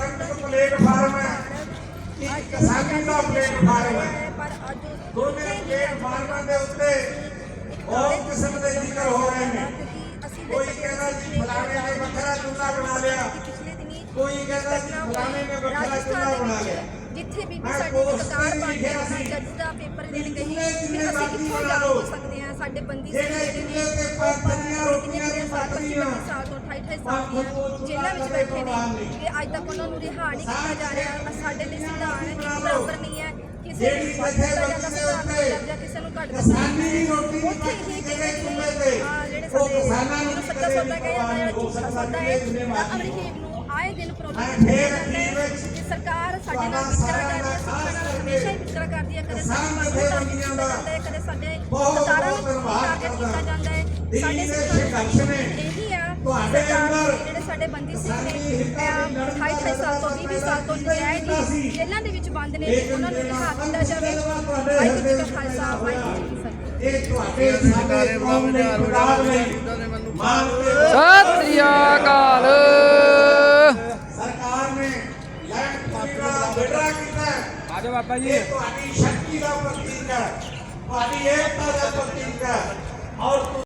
ਇੱਕ ਪੰਡਤ ਪਲੇਟਫਾਰਮ ਹੈ ਇੱਕ ਕਿਸਾਨੀ ਦਾ ਪਲੇਟਫਾਰਮ ਹੈ ਪਰ ਅੱਜ ਦੋਨੇ ਪਲੇਟਫਾਰਮਾਂ ਦੇ ਉੱਤੇ ਬਹੁਤ ਕਿਸਮ ਦੇ ਜ਼ਿਕਰ ਹੋ ਰਹੇ ਨੇ ਅਸੀਂ ਕੋਈ ਕਹਿੰਦਾ ਜੀ ਫਲਾਣੇ ਨੇ ਵੱਖਰਾ ਚੁੱਲ੍ਹਾ ਬਣਾ ਲਿਆ ਪਿਛਲੇ ਦਿਨੀ ਕੋਈ ਕਹਿੰਦਾ ਜੀ ਫਲਾਣੇ ਨੇ ਵੱਖਰਾ ਚੁੱਲ੍ਹਾ ਬਣਾ ਲਿਆ ਜਿੱਥੇ ਵੀ ਮੈਂ ਸਾਡੇ post ਕਤਾਰ ਤੇ ਬਣ ਲਿਖਿਆ ਗਿਆ ਸੀ। ਜੱਜ ਦਾ ਪੇਪਰ ਦੇਣ ਗਈ ਜਿੰਨੇ ਫਿਰ ਜਿੰਨੇ ਅਸੀਂ ਮਰਜ਼ੀ ਕਿੱਥੋਂ ਬਣਾ ਜਾ ਲਓ। ਸਕਦੇ ਹਾਂ ਸਾਡੇ ਬੰਦੀ ਜਿਹੜੇ ਚੁੱਲ੍ਹੇ ਸਾਲ ਤੋਂ 28 ਸਾਲ ਦੀਆਂ ਜੇਲ੍ਹਾਂ ਵਿੱਚ ਬੈਠੇ ਨੇ ਤੇ ਅੱਜ ਤੱਕ ਉਹਨਾਂ ਨੂੰ ਰਿਹਾ ਨਹੀਂ ਕੀਤਾ ਜਾ ਰਿਹਾ। ਸਾਡੇ ਲਈ ਸੰਵਿਧਾਨ ਹੈ ਕਿ ਬਰਾਬਰ ਨਹੀਂ ਹੈ ਕਿਸੇ ਨੂੰ ਵੱਧ ਸੰਵਿਧਾਨ ਦਾ ਦਰਜਾ ਕਿਸੇ ਨੂੰ ਘੱਟ ਕਿਸਾਨੀ ਦੀ ਰੋਟੀ ਨਹੀਂ ਕਹਿੰਦੇ ਕਿਸੇ ਚੁੱਲ੍ਹੇ ਤੇ ਉਹ ਕਿਸਾਨਾਂ ਨੂੰ ਕਦੇ ਸੌਦਾ ਕਹਿੰਦੇ ਜਿਹੜਾ ਝੂਠਾ ਸੌਦਾ ਹੈ ਅਮਰੀਕੀਬ ਨੂੰ। ਆਏ ਦਿਨ ਪ੍ਰੋਬਲਮ ਕਿ ਸਰਕਾਰ ਸਾਡੇ ਨਾਲ ਵਿਤਕਰਾ ਕਰਦੀ ਹੈ ਸਿੱਖਾਂ ਨਾਲ ਹਮੇਸ਼ਾ ਹੀ ਵਿਤਕਰਾ ਕਰਦੀ ਹੈ ਕਦੇ ਸਾਡੇ ਜਥੇਬੰਦੀਆਂ ਦਾ ਕਦੇ ਸਾਡੇ ਬਹੁਤ ਬਹੁਤ ਨੂੰ ਧੰਨਵਾਦ ਕੀਤਾ। ਜਾਂਦਾ ਹੈ ਸਾਡੇ ਸਿੱਖਾਂ ਨੇ ਸਰਕਾਰ ਅੰਦਰ ਦੇ ਜਿਹੜੇ ਸਾਡੇ ਬੰਦੀ ਸਿੰਘ ਨੇ ਹਿੱਤਾਂ ਦੀ ਲੜਾਈ 28 28 ਸਾਲ ਤੋਂ 20 ਸਾਲ ਤੋਂ ਨਜਾਇਜ਼। ਹੀ ਜੇਲ੍ਹਾਂ ਦੇ ਵਿੱਚ ਬੰਦ ਨੇ ਉਹਨਾਂ ਨੂੰ ਰਿਹਾ ਕੀਤਾ ਜਾਵੇ। ਤੁਹਾਡੇ ਵਾਹਿਗੁਰੂ ਜੀ ਕਾ ਖਾਲਸਾ ਵਾਹਿਗੁਰੂ ਜੀ ਕੀ ਫਤਿਹ। ਇਹ ਤੁਹਾਡੇ ਸਾਡੇ ਕੌਮ ਲਈ ਮਾਨ ਤੇ ਸਤਿ ਸ੍ਰੀ ਅਕਾਲ। ਸਰਕਾਰ ਨੇ ਲੈਂਡ ਪੂਲਿੰਗ ਦਾ ਵਿਡਰਾ ਕੀਤਾ। ਆਜੋ ਬਾਬਾ ਜੀ। ਤੁਹਾਡੀ ਸ਼ਕਤੀ ਦਾ ਪ੍ਰਤੀਕ ਹੈ। ਤੁਹਾਡੀ ਏਕਤਾ ਦਾ